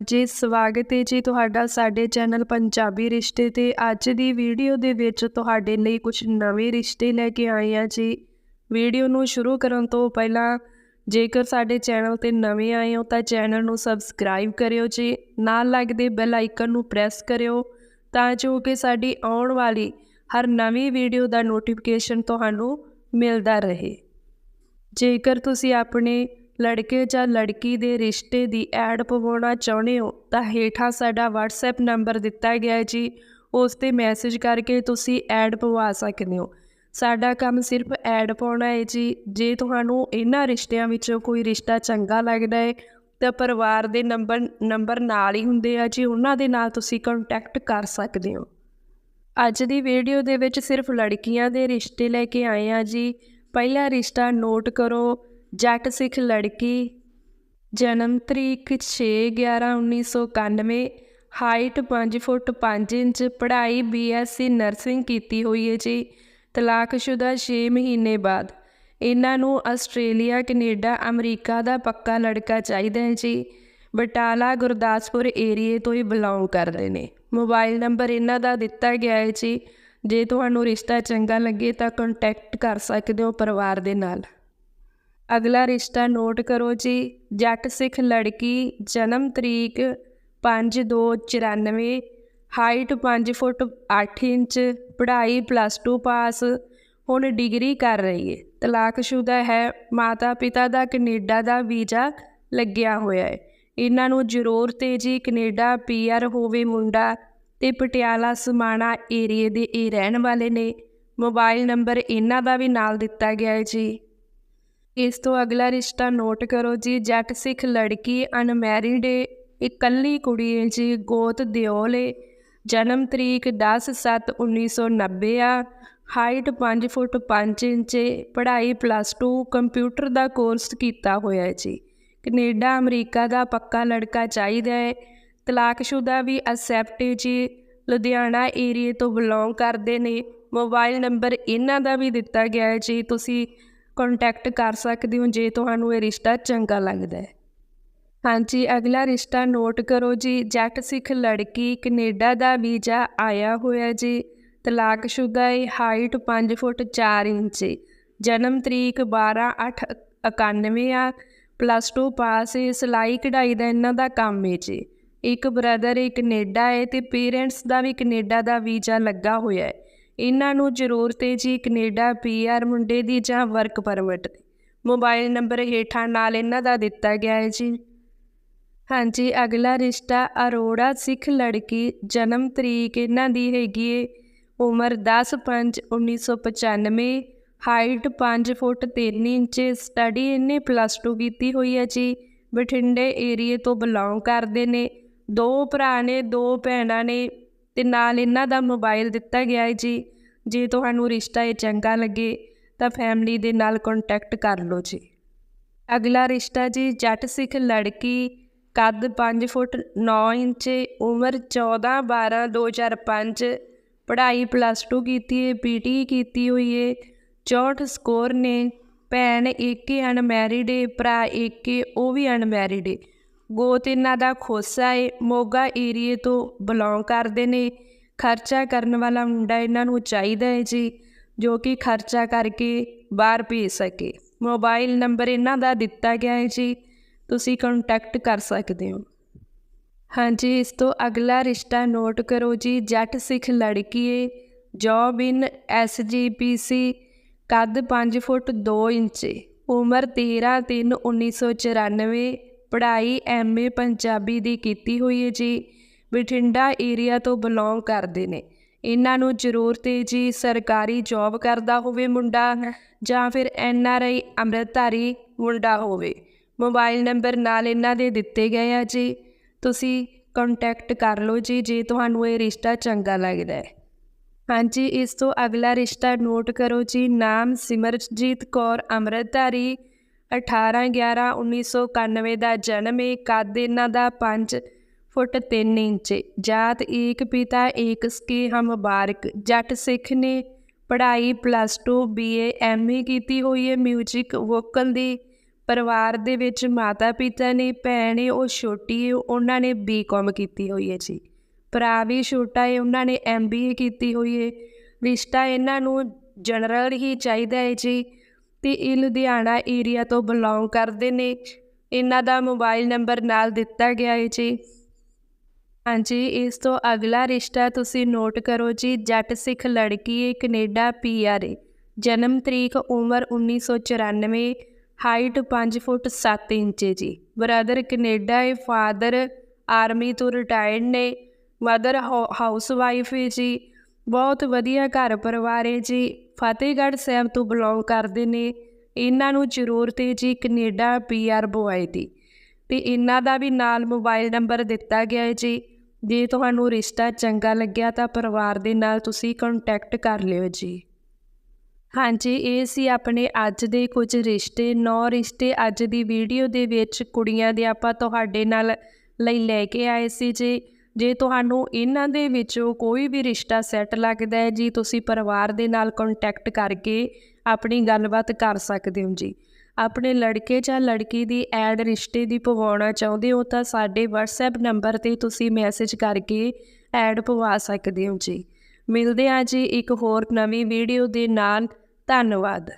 ਜੀ, ਸਵਾਗਤ ਹੈ ਜੀ ਤੁਹਾਡਾ ਸਾਡੇ ਚੈਨਲ ਪੰਜਾਬੀ ਰਿਸ਼ਤੇ ਤੇ। ਅੱਜ ਦੀ ਵੀਡੀਓ ਦੇ ਵਿੱਚ ਤੁਹਾਡੇ ਲਈ ਕੁਝ ਨਵੇਂ ਰਿਸ਼ਤੇ ਲੈ ਕੇ ਆਏ ਆ ਜੀ। ਵੀਡੀਓ ਨੂੰ ਸ਼ੁਰੂ ਕਰਨ ਤੋਂ ਪਹਿਲਾਂ ਜੇਕਰ ਸਾਡੇ ਚੈਨਲ ਤੇ ਨਵੇਂ ਆਏ ਹੋ ਤਾਂ ਚੈਨਲ ਨੂੰ ਸਬਸਕ੍ਰਾਈਬ ਕਰਿਓ ਜੀ। ਨਾਲ ਲੱਗਦੇ ਬੈਲ ਆਈਕਨ ਨੂੰ ਪ੍ਰੈਸ ਕਰਿਓ ਤਾਂ ਜੋ ਕਿ ਸਾਡੀ ਆਉਣ ਵਾਲੀ ਹਰ ਨਵੀਂ ਵੀਡੀਓ ਦਾ ਨੋਟੀਫਿਕੇਸ਼ਨ ਤੁਹਾਨੂੰ ਮਿਲਦਾ ਰਹੇ। ਜੇਕਰ ਤੁਸੀਂ ਆਪਣੇ ਲੜਕੇ ਜਾਂ ਲੜਕੀ ਦੇ ਰਿਸ਼ਤੇ ਦੀ ਐਡ ਪਵਾਉਣਾ ਚਾਹੁੰਦੇ ਹੋ, ਤਾਂ ਹੇਠਾਂ ਸਾਡਾ WhatsApp ਨੰਬਰ ਦਿੱਤਾ ਗਿਆ ਹੈ ਜੀ। ਉਸ ਤੇ ਮੈਸੇਜ ਕਰਕੇ ਤੁਸੀਂ ਐਡ ਪਵਾ ਸਕਦੇ ਹੋ। ਸਾਡਾ ਕੰਮ ਸਿਰਫ ਐਡ ਪਾਉਣਾ ਹੈ ਜੀ। ਜੇ ਤੁਹਾਨੂੰ ਇਹਨਾਂ ਰਿਸ਼ਤਿਆਂ ਵਿੱਚੋਂ ਕੋਈ ਰਿਸ਼ਤਾ ਚੰਗਾ ਲੱਗਦਾ ਹੈ, ਤਾਂ ਪਰਿਵਾਰ ਦੇ ਨੰਬਰ ਨੰਬਰ ਨਾਲ ਹੀ ਹੁੰਦੇ ਆ ਜੀ। ਉਹਨਾਂ ਦੇ ਨਾਲ ਤੁਸੀਂ ਕੰਟੈਕਟ ਕਰ ਸਕਦੇ ਹੋ। ਅੱਜ ਦੀ ਵੀਡੀਓ ਦੇ ਵਿੱਚ ਸਿਰਫ ਲੜਕੀਆਂ ਦੇ ਰਿਸ਼ਤੇ ਲੈ ਕੇ ਆਏ ਆ ਜੀ। ਪਹਿਲਾ ਰਿਸ਼ਤਾ ਨੋਟ ਕਰੋ। ਜੱਟ ਸਿੱਖ ਲੜਕੀ, ਜਨਮ ਤਰੀਕ 6/11/1991 ਹਾਈਟ 5 ਫੁੱਟ 5 ਇੰਚ, ਪੜ੍ਹਾਈ ਬੀਐਸਸੀ ਨਰਸਿੰਗ ਕੀਤੀ ਹੋਈ ਹੈ ਜੀ, ਤਲਾਕਸ਼ੁਦਾ 6 ਮਹੀਨੇ ਬਾਅਦ। ਇਹਨਾਂ ਨੂੰ ਆਸਟ੍ਰੇਲੀਆ, ਕੈਨੇਡਾ, ਅਮਰੀਕਾ ਦਾ ਪੱਕਾ ਲੜਕਾ ਚਾਹੀਦਾ ਹੈ ਜੀ। ਬਟਾਲਾ, ਗੁਰਦਾਸਪੁਰ ਏਰੀਏ ਤੋਂ ਹੀ ਬਿਲੋਂਗ ਕਰਦੇ ਨੇ। ਮੋਬਾਈਲ ਨੰਬਰ ਇਹਨਾਂ ਦਾ ਦਿੱਤਾ ਗਿਆ ਹੈ ਜੀ। ਜੇ ਤੁਹਾਨੂੰ ਰਿਸ਼ਤਾ ਚੰਗਾ ਲੱਗੇ ਤਾਂ ਕੰਟੈਕਟ ਕਰ ਸਕਦੇ ਹੋ ਪਰਿਵਾਰ ਦੇ ਨਾਲ। ਅਗਲਾ ਰਿਸ਼ਤਾ ਨੋਟ ਕਰੋ ਜੀ। ਜੱਟ ਸਿੱਖ ਲੜਕੀ, ਜਨਮ ਤਰੀਕ 5294 ਹਾਈਟ 5 ਫੁੱਟ 8 ਇੰਚ, ਪੜ੍ਹਾਈ ਪਲੱਸ 2 ਪਾਸ, ਹੁਣ ਡਿਗਰੀ ਕਰ ਰਹੀ ਹੈ ਤਲਾਕਸ਼ੁਦਾ ਹੈ ਮਾਤਾ ਪਿਤਾ ਦਾ ਕੈਨੇਡਾ ਦਾ ਵੀਜ਼ਾ ਲੱਗਿਆ ਹੋਇਆ ਹੈ ਇਹਨਾਂ ਨੂੰ ਜ਼ਰੂਰ ਹੈ ਜੀ ਕੈਨੇਡਾ ਪੀਆਰ ਹੋਵੇ ਮੁੰਡਾ ਤੇ ਪਟਿਆਲਾ ਸਮਾਣਾ ਏਰੀਏ ਦੇ ਇਹ ਰਹਿਣ ਵਾਲੇ ਨੇ। ਮੋਬਾਈਲ ਨੰਬਰ ਇਹਨਾਂ ਦਾ ਵੀ ਨਾਲ ਦਿੱਤਾ ਗਿਆ ਹੈ ਜੀ। ਇਸ ਤੋਂ ਅਗਲਾ ਰਿਸ਼ਤਾ ਨੋਟ ਕਰੋ ਜੀ, ਜੱਟ ਸਿੱਖ ਲੜਕੀ ਅਨਮੈਰਿਡ ਇਕੱਲੀ ਕੁੜੀ ਹੈ ਜੀ, ਗੋਤ ਦਿਓਲ ਏ। ਜਨਮ ਤਰੀਕ 10/7/1990 ਆ, ਹਾਈਟ 5 ਫੁੱਟ 5 ਇੰਚ ਪੜ੍ਹਾਈ ਪਲੱਸ 2 ਕੰਪਿਊਟਰ ਦਾ ਕੋਰਸ ਕੀਤਾ ਹੋਇਆ ਹੈ ਜੀ। ਕੈਨੇਡਾ, ਅਮਰੀਕਾ ਦਾ ਪੱਕਾ ਲੜਕਾ ਚਾਹੀਦਾ ਹੈ ਤਲਾਕਸ਼ੁਦਾ ਵੀ ਅਸੈਪਟ ਜੀ, ਲੁਧਿਆਣਾ ਏਰੀਏ ਤੋਂ ਬਿਲੋਂਗ ਕਰਦੇ ਨੇ। ਮੋਬਾਈਲ ਨੰਬਰ ਇਹਨਾਂ ਦਾ ਵੀ ਦਿੱਤਾ ਗਿਆ ਹੈ ਜੀ, ਤੁਸੀਂ ਕੰਟੈਕਟ ਕਰ ਸਕਦੇ ਹੋ ਜੇ ਤੁਹਾਨੂੰ ਇਹ ਰਿਸ਼ਤਾ ਚੰਗਾ ਲੱਗਦਾ ਹੈ। ਹਾਂਜੀ, ਅਗਲਾ ਰਿਸ਼ਤਾ ਨੋਟ ਕਰੋ ਜੀ। ਜੱਟ ਸਿੱਖ ਲੜਕੀ ਕੈਨੇਡਾ ਦਾ ਵੀਜ਼ਾ ਆਇਆ ਹੋਇਆ ਜੀ। ਤਲਾਕਸ਼ੁਦਾ ਹੈ ਹਾਈਟ 5 ਫੁੱਟ 4 ਇੰਚ। ਜਨਮ ਤਰੀਕ 12/8/91 ਆ। ਪਲੱਸ 2 ਪਾਸ ਹੈ, ਸਿਲਾਈ ਕਢਾਈ ਦਾ ਇਹਨਾਂ ਦਾ ਕੰਮ ਹੈ ਜੀ। ਇੱਕ ਬ੍ਰਦਰ ਹੈ, ਕੈਨੇਡਾ ਹੈ ਤੇ ਪੇਰੈਂਟਸ ਦਾ ਵੀ ਕੈਨੇਡਾ ਦਾ ਵੀਜ਼ਾ ਲੱਗਾ ਹੋਇਆ ਹੈ। ਇਹਨਾਂ ਨੂੰ ਜ਼ਰੂਰਤ ਹੈ ਜੀ ਕੈਨੇਡਾ ਪੀਆਰ ਮੁੰਡੇ ਦੀ ਜਾਂ ਵਰਕ ਪਰਮਿਟ। ਮੋਬਾਈਲ ਨੰਬਰ ਹੇਠਾਂ ਨਾਲ ਇਹਨਾਂ ਦਾ ਦਿੱਤਾ ਗਿਆ ਹੈ ਜੀ। ਹਾਂਜੀ, ਅਗਲਾ ਰਿਸ਼ਤਾ ਅਰੋੜਾ ਸਿੱਖ ਲੜਕੀ ਜਨਮ ਤਰੀਕ ਇਹਨਾਂ ਦੀ ਹੈਗੀ ਏ ਉਮਰ 10/5/1995 ਹਾਈਟ 5 ਫੁੱਟ 3 ਇੰਚ, ਸਟੱਡੀ ਇਹਨੇ ਪਲੱਸ 2 ਕੀਤੀ ਹੋਈ ਹੈ ਜੀ। ਬਠਿੰਡੇ ਏਰੀਏ ਤੋਂ ਬਿਲੋਂਗ ਕਰਦੇ ਨੇ। ਦੋ ਭਰਾ ਨੇ, ਦੋ ਭੈਣਾਂ ਨੇ। ਤੇ ਨਾਲ ਇਹਨਾਂ ਦਾ ਮੋਬਾਈਲ ਦਿੱਤਾ ਗਿਆ ਹੈ ਜੀ। ਜੇ ਤੁਹਾਨੂੰ ਰਿਸ਼ਤਾ ਇਹ ਚੰਗਾ ਲੱਗੇ, ਤਾਂ ਫੈਮਿਲੀ ਦੇ ਨਾਲ ਕੰਟੈਕਟ ਕਰ ਲਓ ਜੀ। ਅਗਲਾ ਰਿਸ਼ਤਾ ਜੀ, ਜੱਟ ਸਿੱਖ ਲੜਕੀ, ਕੱਦ 5 ਫੁੱਟ 9 ਇੰਚ, ਉਮਰ 14 12 2005 ਪੜ੍ਹਾਈ ਪਲੱਸ 2 ਕੀਤੀ ਹੈ ਪੀਟੀ ਕੀਤੀ ਹੋਈ ਹੈ 64 ਸਕੋਰ ਨੇ, ਭੈਣ ਇੱਕ ਅਨਮੈਰਿਡ ਹੈ, ਭਰਾ ਇੱਕ ਉਹ ਵੀ ਅਨਮੈਰਿਡ ਹੈ। ਗੋਤ ਇਹਨਾਂ ਦਾ ਖੋਸਾ ਏ, ਮੋਗਾ ਏਰੀਏ ਤੋਂ ਬਿਲੋਂਗ ਕਰਦੇ ਨੇ। ਖਰਚਾ ਕਰਨ ਵਾਲਾ ਮੁੰਡਾ ਇਹਨਾਂ ਨੂੰ ਚਾਹੀਦਾ ਹੈ ਜੀ, ਜੋ ਕਿ ਖਰਚਾ ਕਰਕੇ ਬਾਹਰ ਭੇਜ ਸਕੇ। ਮੋਬਾਈਲ ਨੰਬਰ ਇਹਨਾਂ ਦਾ ਦਿੱਤਾ ਗਿਆ ਹੈ ਜੀ, ਤੁਸੀਂ ਕੰਟੈਕਟ ਕਰ ਸਕਦੇ ਹੋ। ਹਾਂਜੀ, ਇਸ ਤੋਂ ਅਗਲਾ ਰਿਸ਼ਤਾ ਨੋਟ ਕਰੋ ਜੀ, ਜੱਟ ਸਿੱਖ ਲੜਕੀ ਏ ਜੌਬ ਇਨ ਐਸਜੀਪੀਸੀ ਕੱਦ 5 ਫੁੱਟ 2 ਇੰਚ ਉਮਰ 13 3 1994 ਪੜ੍ਹਾਈ ਐਮਏ ਪੰਜਾਬੀ ਦੀ ਕੀਤੀ ਹੋਈ ਹੈ ਜੀ। ਬਠਿੰਡਾ ਏਰੀਆ ਤੋਂ ਬਿਲੋਂਗ ਕਰਦੇ ਨੇ। ਇਹਨਾਂ ਨੂੰ ਜ਼ਰੂਰਤ ਹੈ ਜੀ ਸਰਕਾਰੀ ਜੌਬ ਕਰਦਾ ਹੋਵੇ ਮੁੰਡਾ ਜਾਂ ਫਿਰ ਐੱਨ ਆਰ ਆਈ ਅੰਮ੍ਰਿਤਧਾਰੀ ਮੁੰਡਾ ਹੋਵੇ। ਮੋਬਾਈਲ ਨੰਬਰ ਨਾਲ ਇਹਨਾਂ ਦੇ ਦਿੱਤੇ ਗਏ ਆ ਜੀ। ਤੁਸੀਂ ਕੰਟੈਕਟ ਕਰ ਲਓ ਜੀ, ਜੇ ਤੁਹਾਨੂੰ ਇਹ ਰਿਸ਼ਤਾ ਚੰਗਾ ਲੱਗਦਾ ਹੈ। ਹਾਂਜੀ, ਇਸ ਤੋਂ ਅਗਲਾ ਰਿਸ਼ਤਾ ਨੋਟ ਕਰੋ ਜੀ। ਨਾਮ ਸਿਮਰਜੀਤ ਕੌਰ ਅੰਮ੍ਰਿਤਧਾਰੀ 18/11/1991 ਦਾ ਜਨਮ ਹੈ ਕੱਦ ਇਹਨਾਂ ਦਾ 5 ਫੁੱਟ 3 ਇੰਚ, ਜਾਤ ਏਕ ਪਿਤਾ ਏਕ ਸਕੇ ਹਮ ਮੁਬਾਰਕ ਜੱਟ ਸਿੱਖ ਨੇ ਪੜ੍ਹਾਈ ਪਲੱਸ 2 ਬੀਏ ਐਮਏ ਕੀਤੀ ਹੋਈ ਹੈ ਮਿਊਜ਼ਿਕ ਵੋਕਲ ਦੀ ਪਰਿਵਾਰ ਦੇ ਵਿੱਚ ਮਾਤਾ ਪਿਤਾ ਨੇ, ਭੈਣ ਏ, ਉਹ ਛੋਟੀ ਏ, ਉਹਨਾਂ ਨੇ ਬੀਕਾਮ ਕੀਤੀ ਹੋਈ ਹੈ ਜੀ। ਭਰਾ ਵੀ ਛੋਟਾ ਏ, ਉਹਨਾਂ ਨੇ ਐਮਬੀਏ ਕੀਤੀ ਹੋਈ ਹੈ ਰਿਸ਼ਤਾ ਇਹਨਾਂ ਨੂੰ ਜਨਰਲ ਹੀ ਚਾਹੀਦਾ ਹੈ ਜੀ। ਤੇ ਇਹ ਲੁਧਿਆਣਾ ਏਰੀਆ ਤੋਂ ਬਿਲੋਂਗ ਕਰਦੇ ਨੇ। ਇਹਨਾਂ ਦਾ ਮੋਬਾਈਲ ਨੰਬਰ ਨਾਲ ਦਿੱਤਾ ਗਿਆ ਹੈ ਜੀ। ਹਾਂਜੀ, ਇਸ ਤੋਂ ਅਗਲਾ ਰਿਸ਼ਤਾ ਤੁਸੀਂ ਨੋਟ ਕਰੋ ਜੀ, ਜੱਟ ਸਿੱਖ ਲੜਕੀ ਏ, ਕੈਨੇਡਾ ਪੀਆਰ ਏ। ਜਨਮ ਤਰੀਕ ਉਮਰ 1994 ਹਾਈਟ 5 ਫੁੱਟ 7 ਇੰਚ ਏ ਜੀ। ਬ੍ਰਦਰ ਕੈਨੇਡਾ ਏ ਫਾਦਰ ਆਰਮੀ ਤੋਂ ਰਿਟਾਇਰਡ ਨੇ। ਮਦਰ ਹਾਊਸ ਵਾਈਫ ਏ ਜੀ। ਬਹੁਤ ਵਧੀਆ ਘਰ ਪਰਿਵਾਰ ਏ ਜੀ। ਫਤਿਹਗੜ੍ਹ ਸਾਹਿਬ ਤੋਂ ਬਿਲੋਂਗ ਕਰਦੇ ਨੇ। ਇਹਨਾਂ ਨੂੰ ਜ਼ਰੂਰਤ ਏ ਜੀ ਕੈਨੇਡਾ ਪੀਆਰ ਬੁਆਏ ਦੀ। ਤੇ ਇਹਨਾਂ ਦਾ ਵੀ ਨਾਲ ਮੋਬਾਈਲ ਨੰਬਰ ਦਿੱਤਾ ਗਿਆ ਹੈ ਜੀ। ਜੇ ਤੁਹਾਨੂੰ ਰਿਸ਼ਤਾ ਚੰਗਾ ਲੱਗਿਆ ਤਾਂ ਪਰਿਵਾਰ ਦੇ ਨਾਲ ਤੁਸੀਂ ਕੰਟੈਕਟ ਕਰ ਲਿਓ ਜੀ। ਹਾਂਜੀ, ਇਹ ਸੀ ਆਪਣੇ ਅੱਜ ਦੇ ਕੁਝ ਰਿਸ਼ਤੇ। ਨੌ ਰਿਸ਼ਤੇ ਅੱਜ ਦੀ ਵੀਡੀਓ ਦੇ ਵਿੱਚ ਕੁੜੀਆਂ ਦੇ ਆਪਾਂ ਤੁਹਾਡੇ ਨਾਲ ਲਈ ਲੈ ਕੇ ਆਏ ਸੀ ਜੀ। ਜੇ ਤੁਹਾਨੂੰ ਇਹਨਾਂ ਦੇ ਵਿੱਚੋਂ ਕੋਈ ਵੀ ਰਿਸ਼ਤਾ ਸੈੱਟ ਲੱਗਦਾ ਹੈ, ਜੀ ਤੁਸੀਂ ਪਰਿਵਾਰ ਦੇ ਨਾਲ ਕੰਟੈਕਟ ਕਰਕੇ ਆਪਣੀ ਗੱਲਬਾਤ ਕਰ ਸਕਦੇ ਹੋ ਜੀ। ਆਪਣੇ ਲੜਕੇ ਜਾਂ ਲੜਕੀ ਦੀ ਐਡ ਰਿਸ਼ਤੇ ਦੀ ਪਵਾਉਣਾ ਚਾਹੁੰਦੇ ਹੋ ਤਾਂ ਸਾਡੇ WhatsApp ਨੰਬਰ ਤੇ ਤੁਸੀਂ ਮੈਸੇਜ ਕਰਕੇ ਐਡ ਪਵਾ ਸਕਦੇ ਹੋ ਜੀ। ਮਿਲਦੇ ਹਾਂ ਜੀ ਇੱਕ ਹੋਰ ਨਵੀਂ ਵੀਡੀਓ ਦੇ ਨਾਲ। ਧੰਨਵਾਦ।